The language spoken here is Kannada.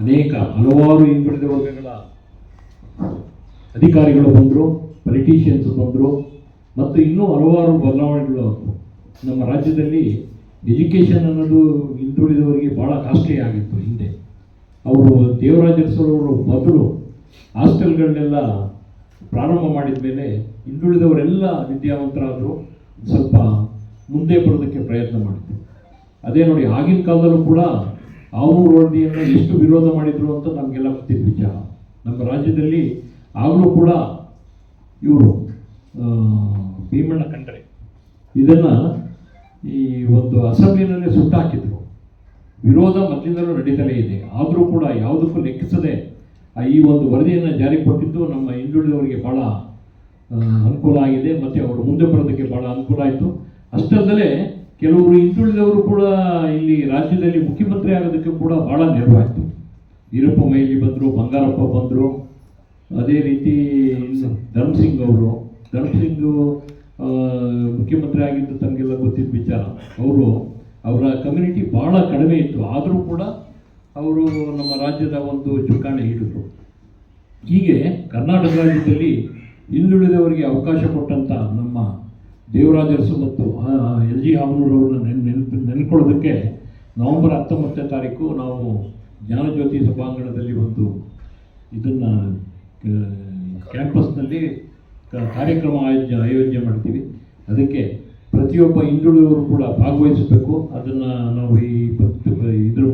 ಅನೇಕ ಹಲವಾರು ಹಿಂದುಳಿದ ವರ್ಗಗಳ ಅಧಿಕಾರಿಗಳು ಬಂದರು ಪೊಲಿಟಿಷಿಯನ್ಸ್ ಬಂದರು, ಮತ್ತು ಇನ್ನೂ ಹಲವಾರು ಬದಲಾವಣೆಗಳು ನಮ್ಮ ರಾಜ್ಯದಲ್ಲಿ ಎಜುಕೇಷನ್ ಅನ್ನೋದು ಹಿಂದುಳಿದವರಿಗೆ ಭಾಳ ಕಾಸ್ಟ್ಲಿ ಆಗಿತ್ತು ಹಿಂದೆ. ಅವರು ದೇವರಾಜ ಅರಸರವರು ಮೊದಲು ಹಾಸ್ಟೆಲ್ಗಳನ್ನೆಲ್ಲ ಪ್ರಾರಂಭ ಮಾಡಿದ ಮೇಲೆ ಹಿಂದುಳಿದವರೆಲ್ಲ ವಿದ್ಯಾವಂತರಾದರು, ಸ್ವಲ್ಪ ಮುಂದೆ ಬರೋದಕ್ಕೆ ಪ್ರಯತ್ನ ಮಾಡಿದ್ರು. ಅದೇ ನೋಡಿ, ಆಗಿನ ಕಾಲದಲ್ಲೂ ಕೂಡ ಆವೂರು ವರದಿಯನ್ನು ಎಷ್ಟು ವಿರೋಧ ಮಾಡಿದ್ರು ಅಂತ ನಮಗೆಲ್ಲ ಗೊತ್ತಿದ್ದ ವಿಚಾರ ನಮ್ಮ ರಾಜ್ಯದಲ್ಲಿ ಆಗಲೂ ಕೂಡ ಇವರು ಭೀಮಣ್ಣ ಕಂಡ್ರೆ ಇದನ್ನು ಈ ಒಂದು ಅಸೆಂಬ್ಲಿನಲ್ಲೇ ಸುಟ್ಟಾಕಿದ್ರು. ವಿರೋಧ ಮೊದಲಿಂದಲೂ ನಡೀತಲೇ ಇದೆ. ಆದರೂ ಕೂಡ ಯಾವುದಕ್ಕೂ ಲೆಕ್ಕಿಸದೆ ಈ ಒಂದು ವರದಿಯನ್ನು ಜಾರಿಗೆ ಕೊಟ್ಟಿದ್ದು ನಮ್ಮ ಹಿಂದುಳಿದವರಿಗೆ ಭಾಳ ಅನುಕೂಲ ಆಗಿದೆ. ಮತ್ತು ಅವರು ಮುಂದೆ ಬರೋದಕ್ಕೆ ಭಾಳ ಅನುಕೂಲ ಆಯಿತು. ಅಷ್ಟಲ್ಲದೆ ಕೆಲವರು ಹಿಂದುಳಿದವರು ಕೂಡ ಇಲ್ಲಿ ರಾಜ್ಯದಲ್ಲಿ ಮುಖ್ಯಮಂತ್ರಿ ಆಗೋದಕ್ಕೆ ಕೂಡ ಭಾಳ ನೆರವಾಯಿತು. ವೀರಪ್ಪ ಮೈಲಿ ಬಂದರು, ಬಂಗಾರಪ್ಪ ಬಂದರು. ಅದೇ ರೀತಿ ಧರ್ಮಸಿಂಗ್ ಅವರು. ಧರ್ಮಸಿಂಗು ಮುಖ್ಯಮಂತ್ರಿ ಆಗಿದ್ದು ತಮಗೆಲ್ಲ ಗೊತ್ತಿದ್ದ ವಿಚಾರ. ಅವರು, ಅವರ ಕಮ್ಯುನಿಟಿ ಭಾಳ ಕಡಿಮೆ ಇತ್ತು. ಆದರೂ ಕೂಡ ಅವರು ನಮ್ಮ ರಾಜ್ಯದ ಒಂದು ಚುಕ್ಕಾಣಿ ಹಿಡಿದ್ರು. ಹೀಗೆ ಕರ್ನಾಟಕ ರಾಜ್ಯದಲ್ಲಿ ಹಿಂದುಳಿದವರಿಗೆ ಅವಕಾಶ ಕೊಟ್ಟಂಥ ನಮ್ಮ ದೇವರಾಜರಸು ಮತ್ತು ಎಲ್ ಜಿ ಹಾಮನೂರವ್ರನ್ನ ನೆನ್ ನೆನಪು ನೆನ್ಕೊಳ್ಳೋದಕ್ಕೆ ನವೆಂಬರ್ ಹತ್ತೊಂಬತ್ತನೇ ತಾರೀಕು ನಾವು ಜ್ಞಾನಜ್ಯೋತಿ ಸಭಾಂಗಣದಲ್ಲಿ ಒಂದು ಇದನ್ನು ಕ್ಯಾಂಪಸ್ನಲ್ಲಿ ಕಾರ್ಯಕ್ರಮ ಆಯೋಜ ಆಯೋಜನೆ ಮಾಡ್ತೀವಿ. ಅದಕ್ಕೆ ಪ್ರತಿಯೊಬ್ಬ ಹಿಂದುಳಿದವರು ಕೂಡ ಭಾಗವಹಿಸಬೇಕು. ಅದನ್ನು ನಾವು ಈ ಇದ್ರ